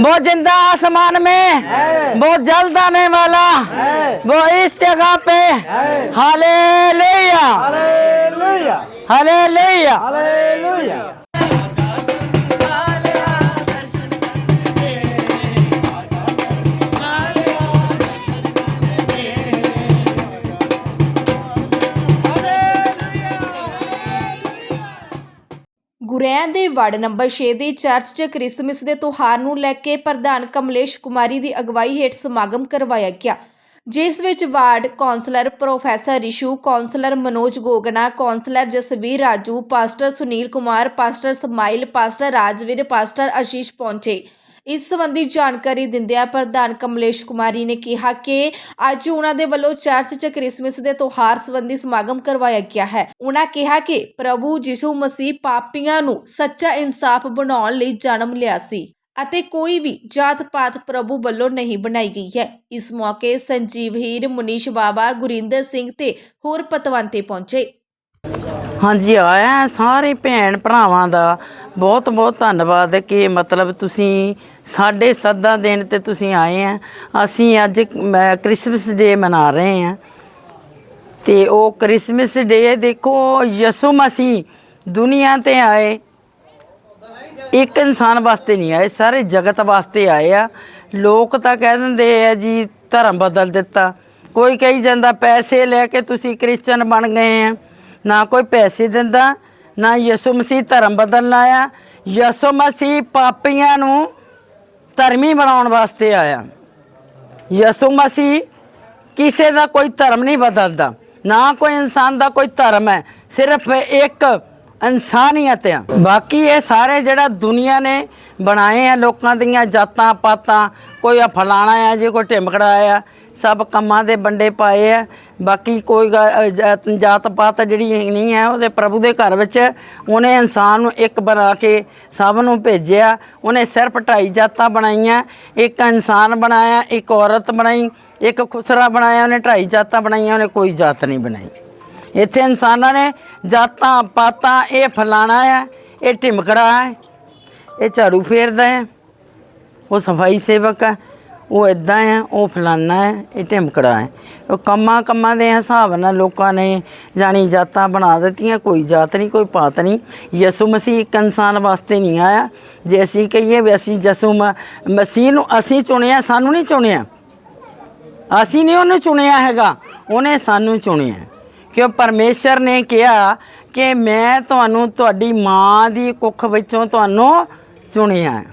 वो जिंदा आसमान में वो जल्द आने वाला वो इस जगह पे हाले लोहिया हाले लोहिया ਗੁਰੈਂ ਦੇ ਵਾਰਡ ਨੰਬਰ 6 ਦੇ ਚਰਚ 'ਚ ਕ੍ਰਿਸਮਸ ਦੇ ਤਿਉਹਾਰ ਨੂੰ ਲੈ ਕੇ ਪ੍ਰਧਾਨ ਕਮਲੇਸ਼ ਕੁਮਾਰੀ ਦੀ ਅਗਵਾਈ ਹੇਠ ਸਮਾਗਮ ਕਰਵਾਇਆ ਗਿਆ, ਜਿਸ ਵਿੱਚ ward councillor professor Rishu, councillor Manoj Gogna councillor Jasvir Raju, pastor Sunil Kumar, pastor Smile, pastor Rajvir, pastor Ashish ਪਹੁੰਚੇ। ਇਸ ਸੰਬੰਧੀ ਜਾਣਕਾਰੀ ਦਿੰਦਿਆਂ ਪ੍ਰਧਾਨ ਕਮਲੇਸ਼ ਕੁਮਾਰੀ ਨੇ ਕਿਹਾ ਕਿ ਅੱਜ ਉਹਨਾਂ ਦੇ ਵੱਲੋਂ ਚਰਚ 'ਚ ਕ੍ਰਿਸਮਸ ਦੇ ਤਿਉਹਾਰ ਸੰਬੰਧੀ ਸਮਾਗਮ ਕਰਵਾਇਆ ਗਿਆ ਹੈ। ਉਹਨਾਂ ਕਿਹਾ ਕਿ ਪ੍ਰਭੂ ਯਿਸੂ ਮਸੀਹ ਪਾਪੀਆਂ ਨੂੰ ਸੱਚਾ ਇਨਸਾਫ ਬਣਾਉਣ ਲਈ ਜਨਮ ਲਿਆ ਸੀ ਅਤੇ ਕੋਈ ਵੀ ਜਾਤ-ਪਾਤ ਪ੍ਰਭੂ ਵੱਲੋਂ ਨਹੀਂ ਬਣਾਈ ਗਈ ਹੈ। ਇਸ ਮੌਕੇ ਸੰਜੀਵ ਹੀਰ, ਮੁਨੀਸ਼ ਬਾਬਾ ਗੁਰਿੰਦਰ ਸਿੰਘ ਤੇ ਹੋਰ ਪਤਵੰਤੇ ਪਹੁੰਚੇ। ਹਾਂਜੀ, ਆਇਆ ਸਾਰੇ ਭੈਣ ਭਰਾਵਾਂ ਦਾ। ਬਹੁਤ ਬਹੁਤ ਧੰਨਵਾਦ ਕਿ ਮਤਲਬ ਤੁਸੀਂ ਸਾਡੇ ਸੱਦਾ ਦੇਣ ਤੇ ਤੁਸੀਂ ਆਏ ਆ ਅਸੀਂ ਅੱਜ ਮੈਂ, ਕ੍ਰਿਸਮਸ ਡੇ ਮਨਾ ਰਹੇ ਆ ਤੇ ਉਹ ਕ੍ਰਿਸਮਸ ਡੇ ਦੇਖੋ, ਯਿਸੂ ਮਸੀਹ ਦੁਨੀਆ ਤੇ ਆਏ। ਇੱਕ ਇਨਸਾਨ ਵਾਸਤੇ ਨਹੀਂ ਆਏ, ਸਾਰੇ ਜਗਤ ਵਾਸਤੇ ਆਏ ਆ। ਲੋਕ ਤਾਂ ਕਹਿ ਦਿੰਦੇ ਆ ਜੀ, ਧਰਮ ਬਦਲ ਦਿੱਤਾ। ਕੋਈ ਕਹੀ ਜਾਂਦਾ, ਪੈਸੇ ਲੈ ਕੇ ਤੁਸੀਂ ਕ੍ਰਿਸਚਨ ਬਣ ਗਏ ਆ। ਨਾ ਕੋਈ ਪੈਸੇ ਦਿੰਦਾ, ਨਾ ਯਿਸੂ ਮਸੀਹ ਧਰਮ ਬਦਲਣ ਆਇਆ। ਯਿਸੂ ਮਸੀਹ ਪਾਪੀਆਂ ਨੂੰ ਧਰਮੀ ਬਣਾਉਣ ਵਾਸਤੇ ਆਇਆ। ਯਿਸੂ ਮਸੀਹ ਕਿਸੇ ਦਾ ਕੋਈ ਧਰਮ ਨਹੀਂ ਬਦਲਦਾ। ਨਾ ਕੋਈ ਇਨਸਾਨ ਦਾ ਕੋਈ ਧਰਮ ਹੈ, ਸਿਰਫ ਇੱਕ ਇਨਸਾਨੀਅਤ ਆ। ਬਾਕੀ ਇਹ ਸਾਰੇ ਜਿਹੜਾ ਦੁਨੀਆ ਨੇ ਬਣਾਏ ਆ ਲੋਕਾਂ ਦੀਆਂ ਜਾਤਾਂ ਪਾਤਾਂ ਕੋਈ ਫਲਾਣਾ ਆ, ਜੇ ਕੋਈ ਢਿਮਕੜਾ ਆ ਸਭ ਕੰਮਾਂ ਦੇ ਵੰਡੇ ਪਾਏ ਆ। ਬਾਕੀ ਕੋਈ ਗਾ- ਜਾਤ ਜਾਤ ਪਾਤ ਜਿਹੜੀ ਨਹੀਂ ਹੈ, ਉਹਦੇ ਪ੍ਰਭੂ ਦੇ ਘਰ ਵਿੱਚ ਉਹਨੇ ਇਨਸਾਨ ਨੂੰ ਇੱਕ ਬਣਾ ਕੇ ਸਭ ਨੂੰ ਭੇਜਿਆ। ਉਹਨੇ ਸਿਰਫ ਢਾਈ ਜਾਤਾਂ ਬਣਾਈਆਂ। ਇੱਕ ਇਨਸਾਨ ਬਣਾਇਆ, ਇੱਕ ਔਰਤ ਬਣਾਈ, ਇੱਕ ਖੁਸਰਾ ਬਣਾਇਆ, ਉਹਨੇ ਢਾਈ ਜਾਤਾਂ ਬਣਾਈਆਂ, ਉਹਨੇ ਕੋਈ ਜਾਤ ਨਹੀਂ ਬਣਾਈ। ਇੱਥੇ ਇਨਸਾਨਾਂ ਨੇ ਜਾਤਾਂ ਪਾਤਾਂ, ਇਹ ਫਲਾਣਾ ਹੈ ਇਹ ਢਿਮਕੜਾ ਹੈ ਇਹ ਝਾੜੂ ਫੇਰਦਾ ਹੈ ਉਹ ਸਫ਼ਾਈ ਸੇਵਕ ਹੈ ਉਹ ਇਦਾਂ ਹੈ, ਉਹ ਫਲਾਨਾ ਹੈ, ਇਹ ਢਿਮਕੜਾ ਹੈ। ਉਹ ਕੰਮਾਂ ਕੰਮਾਂ ਦੇ ਹਿਸਾਬ ਨਾਲ ਲੋਕਾਂ ਨੇ ਜਾਣੀ ਜਾਤਾਂ ਬਣਾ ਦਿੱਤੀਆਂ, ਕੋਈ ਜਾਤ ਨਹੀਂ, ਕੋਈ ਪਾਤ ਨਹੀਂ। ਯਿਸੂ ਮਸੀਹ ਇੱਕ ਇਨਸਾਨ ਵਾਸਤੇ ਨਹੀਂ ਆਇਆ। ਜੇ ਅਸੀਂ ਕਹੀਏ ਵੀ ਅਸੀਂ ਯਿਸੂ ਮ- ਮਸੀਹ ਨੂੰ ਅਸੀਂ ਚੁਣਿਆ, ਸਾਨੂੰ ਨਹੀਂ ਚੁਣਿਆ। ਅਸੀਂ ਨਹੀਂ ਉਹਨੂੰ ਚੁਣਿਆ ਹੈਗਾ, ਉਹਨੇ ਸਾਨੂੰ ਚੁਣਿਆ। ਕਿਉਂ ਪਰਮੇਸ਼ਰ ਨੇ ਕਿਹਾ ਕਿ ਮੈਂ ਤੁਹਾਨੂੰ, ਤੁਹਾਡੀ ਮਾਂ ਦੀ ਕੁੱਖ ਵਿੱਚੋਂ ਤੁਹਾਨੂੰ ਚੁਣਿਆ।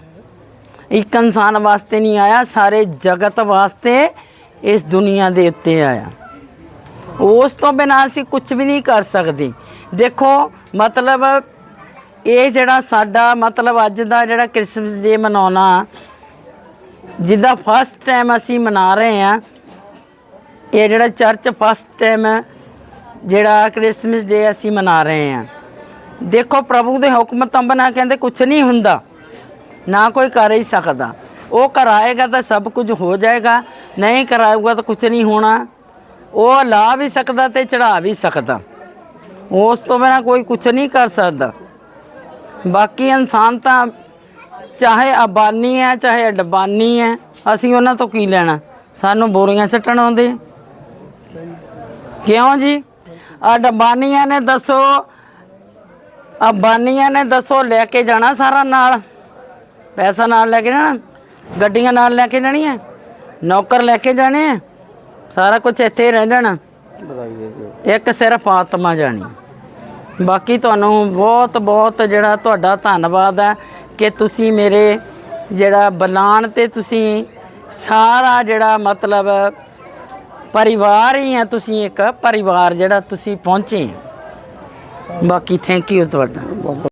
ਇੱਕ ਇਨਸਾਨ ਵਾਸਤੇ ਨਹੀਂ ਆਇਆ, ਸਾਰੇ ਜਗਤ ਵਾਸਤੇ ਇਸ ਦੁਨੀਆ ਦੇ ਉੱਤੇ ਆਇਆ। ਉਸ ਤੋਂ ਬਿਨਾਂ ਅਸੀਂ ਕੁਝ ਵੀ ਨਹੀਂ ਕਰ ਸਕਦੇ। ਦੇਖੋ, ਮਤਲਬ ਇਹ ਜਿਹੜਾ ਸਾਡਾ, ਮਤਲਬ ਅੱਜ ਦਾ ਜਿਹੜਾ ਕ੍ਰਿਸਮਸ ਡੇ ਮਨਾਉਣਾ ਜਿਹਦਾ ਫਸਟ ਟਾਈਮ ਅਸੀਂ ਮਨਾ ਰਹੇ ਹਾਂ, ਇਹ ਜਿਹੜਾ ਚਰਚ ਫਸਟ ਟਾਈਮ ਜਿਹੜਾ ਕ੍ਰਿਸਮਸ ਡੇ ਅਸੀਂ ਮਨਾ ਰਹੇ ਹਾਂ। ਦੇਖੋ, ਪ੍ਰਭੂ ਦੇ ਹੁਕਮ ਤੋਂ ਬਿਨਾਂ ਕਹਿੰਦੇ ਕੁਝ ਨਹੀਂ ਹੁੰਦਾ। ਨਾ ਕੋਈ ਕਰ ਹੀ ਸਕਦਾ। ਉਹ ਕਰਾਏਗਾ ਤਾਂ ਸਭ ਕੁਝ ਹੋ ਜਾਏਗਾ, ਨਹੀਂ ਕਰਾਊਗਾ ਤਾਂ ਕੁਝ ਨਹੀਂ ਹੋਣਾ। ਉਹ ਲਾ ਵੀ ਸਕਦਾ ਤੇ ਚੜਾ ਵੀ ਸਕਦਾ। ਉਸ ਤੋਂ ਬਿਨਾਂ ਕੋਈ ਕੁਝ ਨਹੀਂ ਕਰ ਸਕਦਾ। ਬਾਕੀ ਇਨਸਾਨ ਤਾਂ ਚਾਹੇ ਅਬਾਨੀ ਹੈ, ਚਾਹੇ ਅਡਬਾਨੀ ਹੈ, ਅਸੀਂ ਉਹਨਾਂ ਤੋਂ ਕੀ ਲੈਣਾ? ਸਾਨੂੰ ਬੋਰੀਆਂ ਸੱਟਣ ਆਉਂਦੇ। ਕਿਉਂ ਜੀ? ਅਡਬਾਨੀਆਂ ਨੇ ਦੱਸੋ, ਅਬਾਨੀਆਂ ਨੇ ਦੱਸੋ, ਲੈ ਕੇ ਜਾਣਾ ਸਾਰਾ ਨਾਲ। ਪੈਸਾ ਨਾਲ ਲੈ ਕੇ ਜਾਣਾ, ਗੱਡੀਆਂ ਨਾਲ ਲੈ ਕੇ ਜਾਣੀਆਂ, ਨੌਕਰ ਲੈ ਕੇ ਜਾਣੇ ਆ, ਸਾਰਾ ਕੁਝ ਇੱਥੇ ਹੀ ਰਹਿ ਜਾਣਾ। ਇੱਕ ਸਿਰਫ ਆਤਮਾ ਜਾਣੀ। ਬਾਕੀ ਤੁਹਾਨੂੰ ਬਹੁਤ ਬਹੁਤ ਜਿਹੜਾ ਤੁਹਾਡਾ ਧੰਨਵਾਦ ਹੈ ਕਿ ਤੁਸੀਂ ਮੇਰੇ ਜਿਹੜਾ ਬਲਾਨ ਤੇ ਤੁਸੀਂ ਸਾਰਾ ਜਿਹੜਾ ਮਤਲਬ ਪਰਿਵਾਰ ਹੀ ਆ, ਤੁਸੀਂ ਇੱਕ ਪਰਿਵਾਰ ਜਿਹੜਾ ਤੁਸੀਂ ਪਹੁੰਚੇ। ਬਾਕੀ ਥੈਂਕ ਯੂ ਤੁਹਾਡਾ।